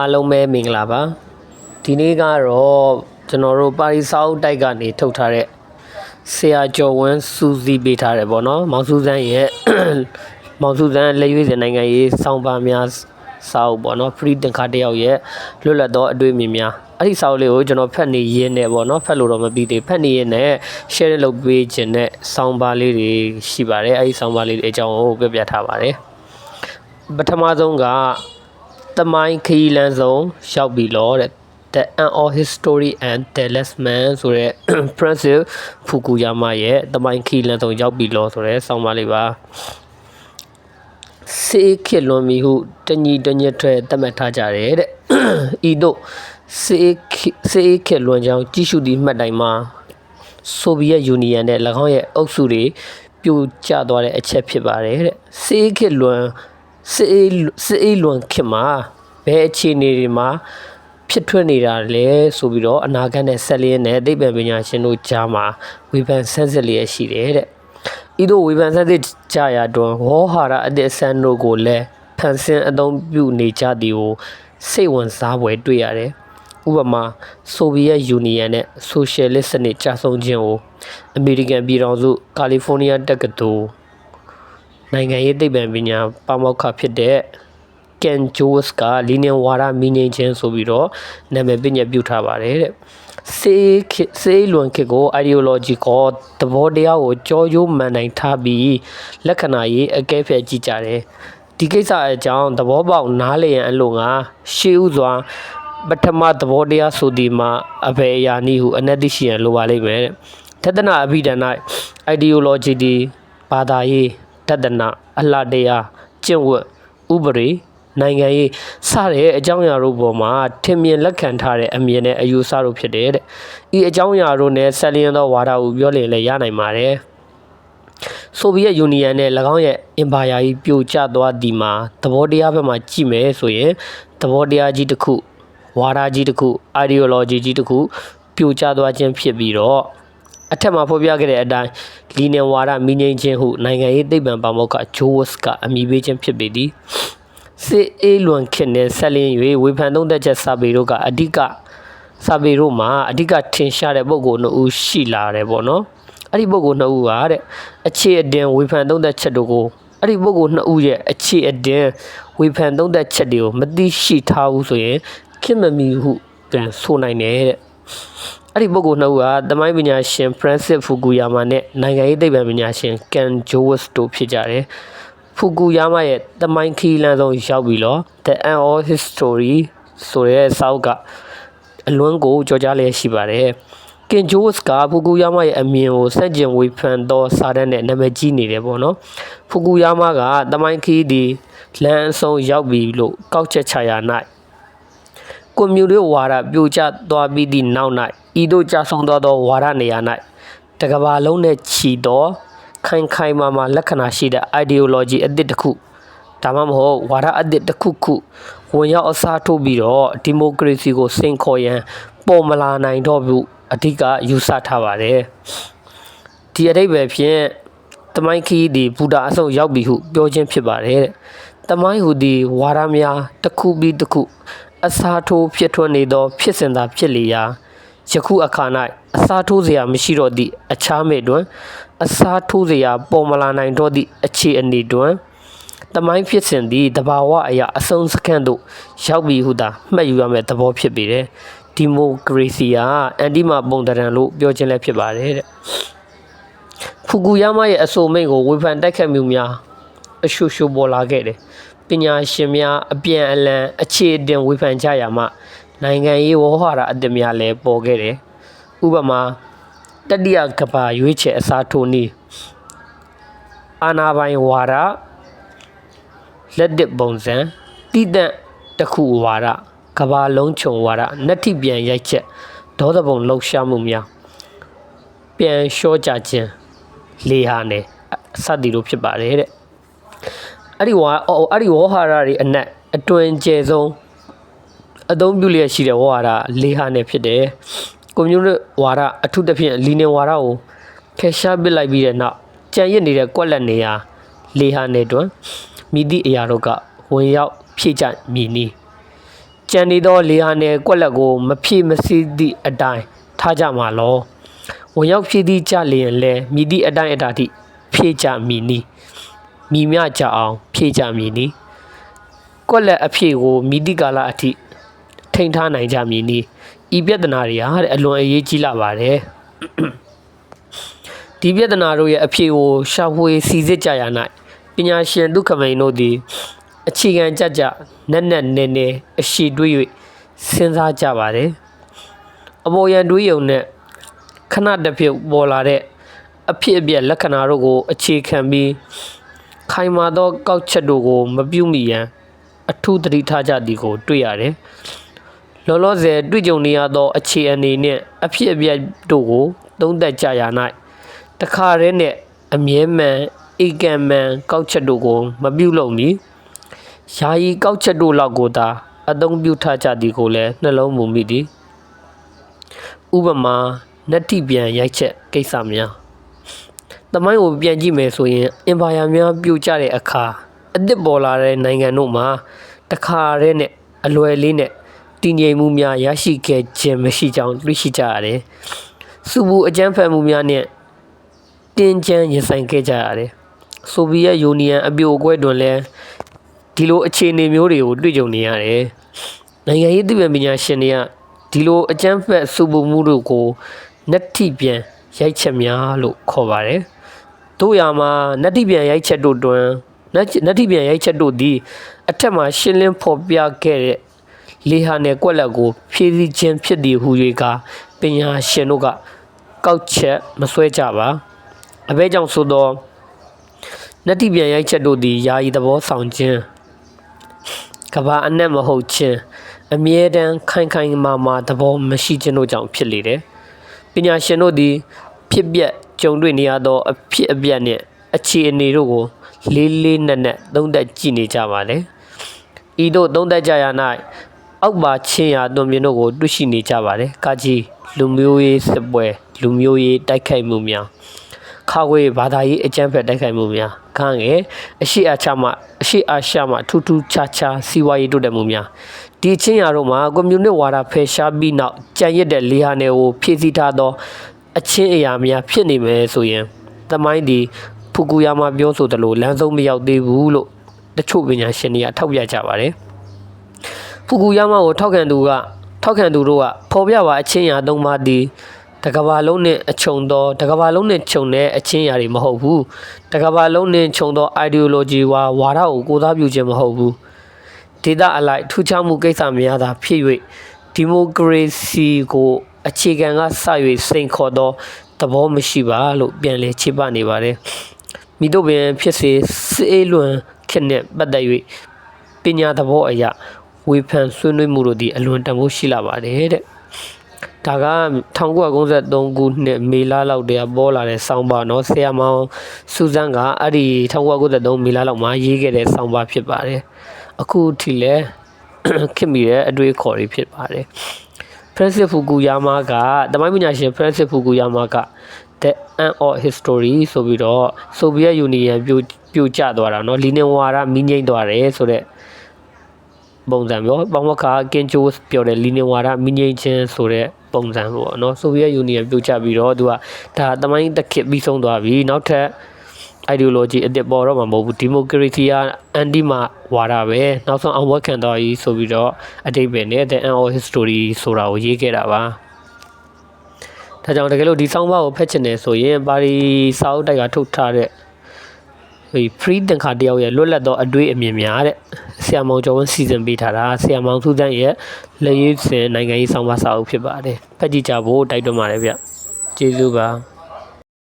အားလုံးပဲမင်္ဂလာပါဒီနေ့ကတော့ကျွန်တော်တို့ပါရီစာအုပ်တိုက်ကနေထုတ်ထားတဲ့ဆရာကျော်ဝင်းစူစီပေးထားတယ်ပေါ့နော်မောင်စူဇန်ရဲ့မောင်စူဇန်လက်ရွေးစင်နိုင်ငံရေးစောင်းပါများစာအုပ်ပေါ့နော် free တင်ခါတစ်ယောက်ရဲ့လွတ်လပ်သောအတွေ့အမြင်များအဲ့ဒီစာအုပ်လေးကိုကျွန်တော်ဖတ်နေရင်းနဲ့ပေါ့နော်ဖတ်လို့တော့မပြီးသေးဖတ်နေရင်းနဲ့ share လုပ်ပေးခြင်းနဲ့စောင်းပါလေးတွေရှိပါတယ်အဲ့ဒီစောင်းပါလေးတွေအကြောင်းကိုပြပြထားပါတယ်ပထမဆုံးက တမိုင်းခရီးလမ်းဆုံးရောက်ပြီလို့တဲ့ The End of History and the Last Man ဆိုတဲ့ Francis Fukuyama ရဲ့တမိုင်းခရီးလမ်းဆုံးရောက်ပြီလို့ဆိုတဲ့ဆောင်းပါးလေးပါစေးခေလွန်မီဟုတညီတညက်ထွဲသတ်မှတ်ထားကြတယ်တဲ့ဤတို့စေးခေစေးခေလွန်ကြောင်းကြီးစုသည့်မှတ်တိုင်မှာဆိုဗီယက်ယူနီယံနဲ့၎င်းရဲ့အုပ်စုတွေပြိုကျသွားတဲ့အချက်ဖြစ်ပါတယ်တဲ့စေးခေလွန် စေးစေးလွန်ခေတ်မှာဘယ်အခြေအနေတွေမှာဖြစ်ထွန်းနေတာလဲဆိုပြီးတော့အနာဂတ်နဲ့ဆက်လျင်းတဲ့သိပ္ပံပညာရှင်တို့ကြားမှာဝေဖန်ဆန်းစစ်လျက်ရှိတယ်တဲ့ဤသို့ဝေဖန်ဆန်းစစ်ကြရာတွင်ဝေါဟာရအသည့်အဆန်းတို့ကိုလည်းဖန်ဆင်းအသုံးပြုနေကြသည်ကိုစိတ်ဝင်စားဖွယ်တွေ့ရတယ်ဥပမာဆိုဗီယက်ယူနီယံနဲ့ဆိုရှယ်လစ်စနစ်ကြာဆုံးခြင်းကိုအမေရိကန်ပြည်ထောင်စုကာလီဖိုးနီးယားတက္ကသိုလ် နိုင်ငံရေးသိပ္ပံပညာပါမောက္ခဖြစ်တဲ့ကန်ဂျိုးစ်ကလီနီယံဝါဒမီငိမ့်ခြင်းဆိုပြီးတော့နာမည်ပညာပြုထားပါတယ်တဲ့စေးခေတ်စေးလွန်ခေတ်ကို ideology ကိုသဘောတရားကိုကြောရိုးမှန်နိုင်ထားပြီးလက္ခဏာရေးအကဲဖြတ်ကြည့်ကြတယ်ဒီကိစ္စအကြောင်းသဘောပေါက်နားလည်ရန်အလို့ငါရှေးဥစွာပထမသဘောတရားဆိုဒီမှာအဘယ်အရာနည်းဟုအနက်သိရှိရန်လိုပါလိမ့်မယ်တဲ့ထက်သနာအဘိဓာန်၌ ideology ဒီဘာသာရေး တဒနာအလှတရားကျင့်ဝတ်ဥပဒေနိုင်ငံရေးစတဲ့အကြောင်းအရာတို့ပေါ်မှာထင်မြင်လက်ခံထားတဲ့အမြင်နဲ့အယူဆတို့ဖြစ်တယ်တဲ့။ဤအကြောင်းအရာတို့နဲ့ဆက်လျင်းသောဝါဒကိုပြောလင်လည်းရနိုင်ပါတယ်။ဆိုဗီယက်ယူနီယံနဲ့၎င်းရဲ့အင်ပါယာကြီးပြိုကျသွားသည်မှာသဘောတရားဘက်မှာကြည့်မယ်ဆိုရင်သဘောတရားကြီးတစ်ခုဝါဒကြီးတစ်ခု ideology ကြီးတစ်ခုပြိုကျသွားခြင်းဖြစ်ပြီးတော့ အထက်မှာဖော်ပြခဲ့တဲ့အတိုင်းလီနီယံဝါဒမီငိမ့်ခြင်းဟုနိုင်ငံရေးသိပ္ပံပါမောက္ခဂျိုးဝစ်ကအမည်ပေးခြင်းဖြစ်ပေသည်စစ်အေးလွန်ခင်နဲ့ဆက်လင်း၍ဝေဖန်သုံးသက်ချက်စာပေတို့ကအဓိကစာပေတို့မှာအဓိကထင်ရှားတဲ့ပုံကိုနှစ်ဦးရှိလာတယ်ပေါ့နော်အဲ့ဒီပုံကိုနှစ်ဦးကတဲ့အခြေအတင်ဝေဖန်သုံးသက်ချက်တို့ကိုအဲ့ဒီပုံကိုနှစ်ဦးရဲ့အခြေအတင်ဝေဖန်သုံးသက်ချက်တွေကိုမသိရှိထားဘူးဆိုရင်ခင်မမီဟုပြန်ဆိုနိုင်တယ်တဲ့ အဲ့ဒီပုဂ္ဂိုလ်နှစ်ဦးကသမိုင်းပညာရှင် Francis Fukuyama နဲ့နိုင်ငံရေးသိပ္ပံပညာရှင် Ken Jones တို့ဖြစ်ကြတယ်။ Fukuyama ရဲ့သမိုင်းခီးလန်းဆုံးရောက်ပြီလို့ The End of History ဆိုတဲ့စာအုပ်ကအလွန်ကိုကြော်ကြားလျက်ရှိပါတယ်။ Ken Jones က Fukuyama ရဲ့အမြင်ကိုစက်ကျင်ဝေဖန်သောစာတမ်းနဲ့နာမည်ကြီးနေတယ်ပေါ့နော်။ Fukuyama ကသမိုင်းခီးဒီလမ်းအဆုံးရောက်ပြီလို့ကောက်ချက်ချရာ၌ ကွန်မြူနတီဝါဒပြိုကျသွားပြီးသည့်နောက်၌ဤသို့ကြာဆုံးသွားသောဝါဒနေရာ၌တကဘာလုံးနဲ့ချီသောခိုင်ခိုင်မာမာလက္ခဏာရှိတဲ့ ideology အသစ်တစ်ခုဒါမှမဟုတ်ဝါဒအသစ်တစ်ခုခုဝင်ရောက်အစားထိုးပြီးတော့ဒီမိုကရေစီကိုစိန်ခေါ်ရန်ပေါ်မလာနိုင်တော့ဘူးအဓိကယူဆထားပါတယ်ဒီအဓိပ္ပာယ်ဖြင့်တမိုင်းခီးဒီဘူတာအဆုံရောက်ပြီဟုပြောခြင်းဖြစ်ပါတယ်တဲ့တမိုင်းဟူသည်ဝါဒများတစ်ခုပြီးတစ်ခု အစားထိုးဖြစ်ထွန်းနေသောဖြစ်စဉ်သာဖြစ်လျာယခုအခါ၌အစားထိုးเสียမရှိတော့သည့်အခြားမဲ့တွင်အစားထိုးเสียပေါ်မလာနိုင်တော့သည့်အခြေအနေတွင်တမိုင်းဖြစ်စဉ်သည်တဘာဝအရာအဆုံးစခန်းသို့ရောက်ပြီဟုသာမှတ်ယူရမယ့်သဘောဖြစ်ပေတယ်ဒီမိုကရေစီကအန်တီမာပုံတရံလို့ပြောခြင်းလည်းဖြစ်ပါတယ်တဲ့ဖူကူယာမရဲ့အဆိုမိန့်ကိုဝေဖန်တိုက်ခတ်မှုများအရှုရှုပေါ်လာခဲ့တယ် ပညာရှင်များအပြန်အလှန်အခြေအတင်ဝေဖန်ကြရမှနိုင်ငံရေးဝေါ်ဟာရအသစ်များလည်းပေါ်ခဲ့တယ်ဥပမာတတိယကဘာရွေးချယ်အစားထိုးနည်းအာနာပိုင်ဝါဒလက်တစ်ပုံစံတိတန့်တစ်ခုဝါဒကဘာလုံးခြုံဝါဒနတ္ထိပြန်ရိုက်ချက်ဒေါသပုံလှုပ်ရှားမှုများပြန်လျှောကြခြင်းလေဟာနဲ့စသည်တို့ဖြစ်ပါတယ်တဲ့ အဲ့ဒီဝါအော်အဲ့ဒီဝေါ်ဟာရတွေအနက်အတွင်ကျဲဆုံးအသုံးပြုလျက်ရှိတဲ့ဝါဟာရလေးဟာနဲ့ဖြစ်တယ်ကွန်မြူနတီဝါဒအထူးသဖြင့်လီနင်ဝါဒကိုဖယ်ရှားပစ်လိုက်ပြီးတဲ့နောက်ကြံရစ်နေတဲ့ကွက်လက်နေရာလေးဟာနဲ့တွင်မိသည့်အရာတို့ကဝင်ရောက်ဖြည့်ချမြည်နီးကြံနေသောလေဟာနယ်ကွက်လက်ကိုမဖြည့်မစည်းသည့်အတိုင်းထားကြမှာလောဝင်ရောက်ဖြည့်သည့်ကြလျင်လဲမြည်သည့်အတိုင်းအတာထိဖြည့်ကြမည်နီ မိမြကြအောင် ဖြည့်ကြမည်နီကွက်လက်အဖြည့်ကိုမြည်သည့်ကာလအထိထိန်းထားနိုင်ကြမည်နီဤပြဿနာတွေဟာတဲ့အလွန်အရေးကြီးလာပါတယ်ဒီပြဿနာတို့ရဲ့အဖြေကိုရှာဖွေစီစစ်ကြရ၌ပညာရှင်ဒုက္ခမိန်တို့သည်အခြေခံကြကြနက်နက်နဲနဲအရှိတွေး၍စဉ်းစားကြပါတယ်အပေါ်ရန်တွေးယုံနဲ့ခဏတစ်ဖြုတ်ပေါ်လာတဲ့အဖြစ်အပျက်လက္ခဏာတို့ကိုအခြေခံပြီး ခိုင်မာသောကောက်ချက်တို့ကိုမပြုတ်မိရန်အထူးသတိထားကြသည်ကို တွေ့ရတယ်လောလောဆယ်တွေ့ကြုံနေရသော အခြေအနေနှင့်အဖြစ်အပျက်တို့ကို သုံးသပ်ကြရ၌တခါတည်းနဲ့အမြဲမှန်ဧကံမှန်ကောက်ချက်တို့ကို မပြုတ်လို့မီယာယီကောက်ချက်တို့လောက်ကိုသာအသုံးပြုထားကြသည်ကိုလည်းနှလုံးမူမိသည်ဥပမာနတ္တိပြန်ရိုက်ချက်ကိစ္စများ တမိုင်းကိုပြန်ကြည့်မယ်ဆိုရင်အင်ပါယာများပြိုကျတဲ့အခါအစ်စ်ပေါ်လာတဲ့နိုင်ငံတို့မှာတခါတည်းနဲ့အလွယ်လေးနဲ့တည်ငြိမ်မှုများရရှိခဲ့ခြင်းမရှိကြောင်းသိရှိကြရတယ်။စူဘူအကြမ်းဖက်မှုများနဲ့တင်းကျပ်ရင်ဆိုင်ခဲ့ကြရတယ်။ဆိုဗီယက်ယူနီယံအပြိုအကွဲတွင်လည်းဒီလိုအခြေအနေမျိုးတွေကိုတွေ့ကြုံနေရတယ်။နိုင်ငံရေးသိပ္ပံပညာရှင်တွေကဒီလိုအကြမ်းဖက်စူဘူမှုတို့ကိုနက်တိပြန်ရိုက်ချက်များလို့ခေါ်ပါတယ်။ တို့ရမှာနက်တိပြန်ရိုက်ချက်တို့တွင်နက်နက်တိပြန်ရိုက်ချက်တို့သည်အထက်မှာရှင်းလင်းဖော်ပြခဲ့တဲ့လေဟာနယ်ကွက်လက်ကို ဖြည့်ဆည်းခြင်းဖြစ်သည်ဟူ၍ကပညာရှင်တို့ကကောက်ချက်မဆွဲကြပါအဘဲကြောင့်ဆိုသောနတ္တိပြန်ရိုက်ချက်တို့သည်ယာယီသဘောဆောင်ခြင်းကဘာအနက်မဟုတ်ခြင်းအမြဲတမ်းခိုင်ခိုင်မာမာသဘောမရှိခြင်းတို့ကြောင့်ဖြစ်လေတယ်ပညာရှင်တို့သည်ဖြစ်ပျက် ကြုံတွေ့နေရသောအဖြစ်အပျက်နှင့်အခြေအနေတို့ကိုလေးလေးနက်နက်သုံးသပ်ကြည့်နေကြပါလေဤသို့သုံးသပ်ကြရ၌အောက်ပါချင်းရာသွန်မြင်တို့ကိုတွေ့ရှိနေကြပါတယ်။ကာကြီးလူမျိုးရေးစစ်ပွဲလူမျိုးရေးတိုက်ခိုက်မှုများခါဝေးဘာသာရေးအကြမ်းဖက်တိုက်ခိုက်မှုများခန်းငယ်အရှိအာချမှအရှိအာရှမှထူးထူးခြားခြားစီးပွားရေးတိုးတက်မှုများဒီချင်းရာတို့မှာကွန်မြူနစ်ဝါဒဖယ်ရှားပြီးနောက်ကြံရစ်တဲ့လေဟာနယ်ကိုဖြည့်ဆည်းထားသော အချင်းအရာများဖြစ်နေမယ်ဆိုရင်သမိုင်းဒီဖူကူယာမာပြောဆိုသလိုလမ်းဆုံးမရောက်သေးဘူးလို့တချို့ပညာရှင်တွေကထောက်ပြကြပါတယ်ဖူကူယာမာကိုထောက်ခံသူကထောက်ခံသူတို့ကဖော်ပြပါအချင်းရာသုံးပါးသည်တကဘာလုံးနဲ့အချုံသောတကဘာလုံးနဲ့ခြုံတဲ့အချင်းရာတွေမဟုတ်ဘူးတကဘာလုံးနဲ့ခြုံသော ideology ဝါဝါဒကိုကိုးစားပြုခြင်းမဟုတ်ဘူးဒေတာအလိုက်ထူးခြားမှုကိစ္စများသာဖြစ်၍ဒီမိုကရေစီကို အခြေခံကစ၍စိန်ခေါ်သောသဘောမရှိပါလို့ပြန်လည်ခြေပနေပါတယ်မိတို့ပင်ဖြစ်စေစေးလွန်ခက်နဲ့ပတ်သက်၍ပညာသဘောအရာဝေဖန်ဆွေးနွေးမှုတို့သည်အလွန်တန်ဖိုးရှိလာပါတယ်တဲ့ဒါက1993ခုနှစ်မေလလောက်တည်းကပေါ်လာတဲ့ဆောင်းပါနော်ဆရာမောင်စူဇန်ကအဲ့ဒီ1993မေလလောက်မှာရေးခဲ့တဲ့ဆောင်းပါဖြစ်ပါတယ်အခုထိလည်းခင်မိတဲ့အတွေ့အခေါ်တွေဖြစ်ပါတယ် Francis Fukuyama ကတမိုင်းပညာရှင် Francis Fukuyama က The End of History ဆိုပြီးတော့ဆိုဗီယက်ယူနီယံပြိုပြိုကျသွားတာเนาะလီနင်ဝါဒမီးငိမ့်သွားတယ်ဆိုတော့ပုံစံမျိုးပေါမခါကင်ချိုးပြောတယ်လီနင်ဝါဒမီးငိမ့်ခြင်းဆိုတဲ့ပုံစံပေါ့เนาะဆိုဗီယက်ယူနီယံပြိုကျပြီးတော့သူကဒါတမိုင်းတစ်ခေတ်ပြီးဆုံးသွားပြီနောက်ထပ် ideology အစ်စ်ပေါ်တော့မှာမဟုတ်ဘူးဒီမိုကရေစီကအန်တီမာဝါဒပဲနောက်ဆုံးအောင်ဝက်ခံတော်ကြီးဆိုပြီးတော့အတိတ်ပဲနဲ့ the end of history ဆိုတာကိုရေးခဲ့တာပါဒါကြောင့်တကယ်လို့ဒီဆောင်းပါးကိုဖတ်ချင်တယ်ဆိုရင်ပါရီစာအုပ်တိုက်ကထုတ်ထားတဲ့ဟိ free တန်ခါတယောက်ရဲ့လွတ်လပ်သောအတွေ့အမြင်များတဲ့ဆရာမောင်ကျော်ဝင်းစီစဉ်ပေးထားတာဆရာမောင်သူတန်းရဲ့လက်ရေးစင်နိုင်ငံရေးဆောင်းပါးစာအုပ်ဖြစ်ပါတယ်ဖတ်ကြည့်ကြဖို့တိုက်တွန်းပါတယ်ဗျကျေးဇူးပါ